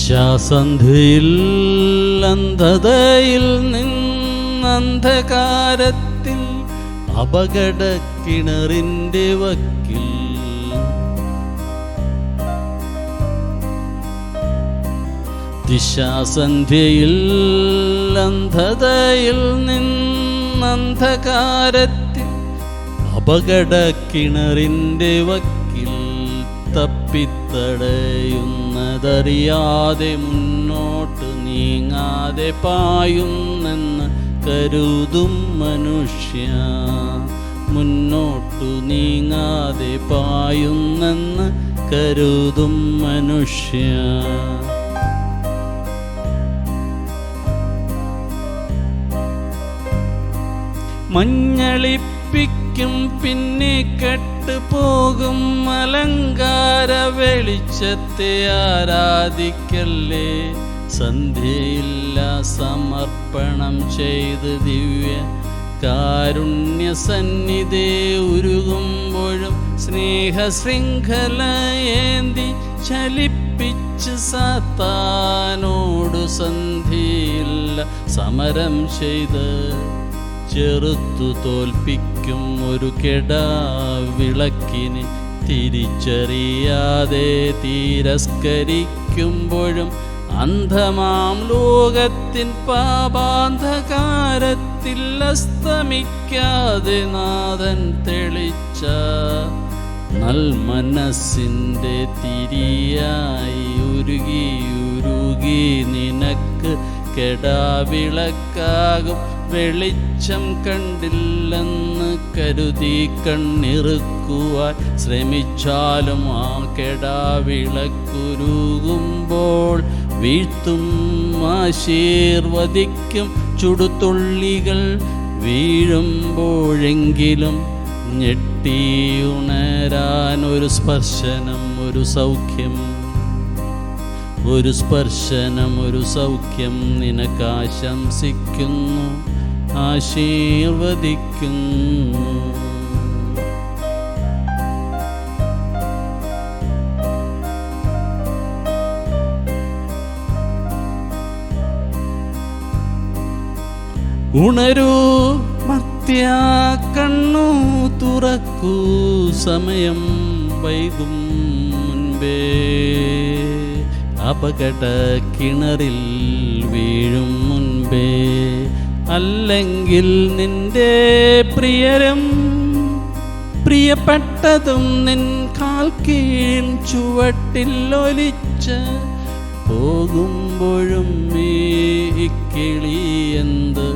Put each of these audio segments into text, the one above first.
ദിശാസന്ധിയിൽ അന്ധതയിൽ നിന്നന്ധകാരത്തിൽ അപകട കിണറിന്റെ വക്കിൽ. ദിശാസന്ധ്യയിൽ അന്ധതയിൽ നിന്നന്ധകാരത്തിൽ അപകട കിണറിന്റെ വക്കിൽ. തപ്പിത്തടയുന്നതറിയാതെ മുന്നോട്ട് നീങ്ങാതെ പായുന്നെന്ന് കരുതും മനുഷ്യ. മുന്നോട്ടു നീങ്ങാതെ പായുന്നെന്ന് കരുതും മനുഷ്യ. മഞ്ഞളിപ്പിക്കും പിന്നെ കെട്ടുപോകും. അലങ്കാര വെളിച്ചത്തെ ആരാധിക്കല്ലേ? സന്ധ്യയില്ല സമർപ്പണം ചെയ്ത് ദിവ്യ കാരുണ്യ സന്നിധി ഉരുകുമ്പോഴും സ്നേഹ ശൃംഖലയേന്തി ചലിപ്പിച്ച് സത്താനോട് സന്ധിയില്ല സമരം ചെയ്ത് ചെറുത്തു തോൽപ്പിക്കും ഒരു കെടാ വിളക്കിന്. തിരിച്ചറിയാതെ തിരസ്കരിക്കുമ്പോഴും അന്ധമാം ലോകത്തിൻ പാപാന്ധകാരത്തിൽ അസ്തമിക്കാതെ നാഥൻ തെളിച്ച നൽമനസ്സിന്റെ തിരിയായി ഉരുകി ഉരുകി നിനക്ക് കെടാവിളക്കാകും. വെളിച്ചം കണ്ടില്ലെന്ന് കരുതി കണ്ണിറുക്കുവാൻ ശ്രമിച്ചാലും ആ കെടാവിളക്കുരുകുമ്പോൾ വീഴ്ത്തും ആശീർവദിക്കും ചുടുതുള്ളികൾ വീഴുമ്പോഴെങ്കിലും ഞെട്ടിയുണരാൻ ഒരു സ്പർശനം ഒരു സൗഖ്യം. ഒരു സ്പർശനം ഒരു സൗഖ്യം നിനക്കാശംസിക്കുന്നു ആശീർവദിക്കുന്നു. ഉണരൂ മത്യാ കണ്ണു തുറക്കൂ സമയം വൈകും മുൻപേ. അപകട കിണറിൽ വീഴും മുൻപേ. അല്ലെങ്കിൽ നിന്റെ പ്രിയരും പ്രിയപ്പെട്ടതും നിൻ കാൽ കീഴിൽ ചുവട്ടിൽ ഒലിച്ച് പോകുമ്പോഴും ഈ കിളി എന്ത്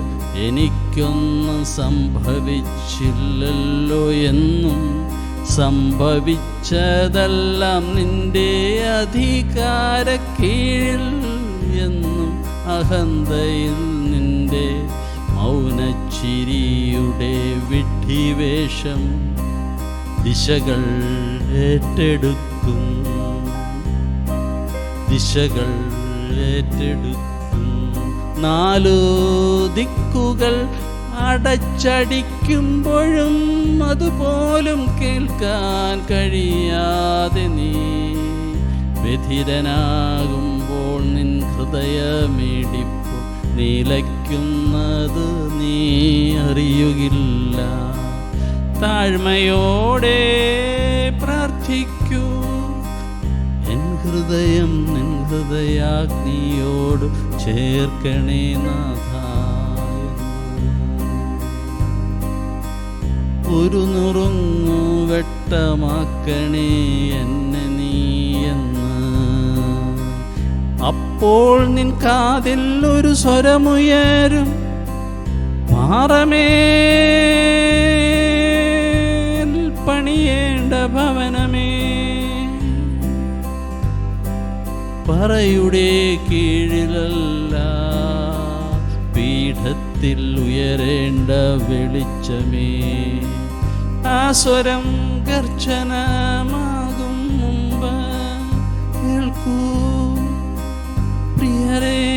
എനിക്കൊന്നും സംഭവിച്ചില്ലല്ലോ എന്നും സംഭവിച്ചതെല്ലാം നിന്റെ അധികാര കീഴിൽ എന്നും അഹന്തയിൽ നിന്റെ മൗനച്ചിരിയുടെ വിഡ്ഢിവേഷം ദിശകൾ ഏറ്റെടുക്കും. ദിശകൾ ഏറ്റെടുക്കും. നാലു ദിക്കുകൾ അടച്ചടിക്കുമ്പോഴും അതുപോലും കേൾക്കാൻ കഴിയാതെ നീ വ്യഥിതനാകുമ്പോൾ നിൻ ഹൃദയമിടിപ്പു നിലയ്ക്കുന്നത് നീ അറിയുകില്ല. താഴ്മയോടെ പ്രാർത്ഥിക്കൂ. എൻ ഹൃദയം നിൻ ഹൃദയാഗ്നിയോട് ചേർക്കണേ നാഥ ഒരു നുറുങ്ങു വെട്ടമാക്കണേ എന്നെ അപ്പോൾ നിൻ കാതിൽ ഒരു സ്വരമുയരും. പാറമേൽ പണിയേണ്ട ഭവനമേ. പറയുടെ കീഴിലല്ല പീഠത്തിൽ ഉയരേണ്ട വെളിച്ചമേ. ആ സ്വരം ഗർജനമാകും മുമ്പ്. കേൾക്കൂ. പ്രിയരേ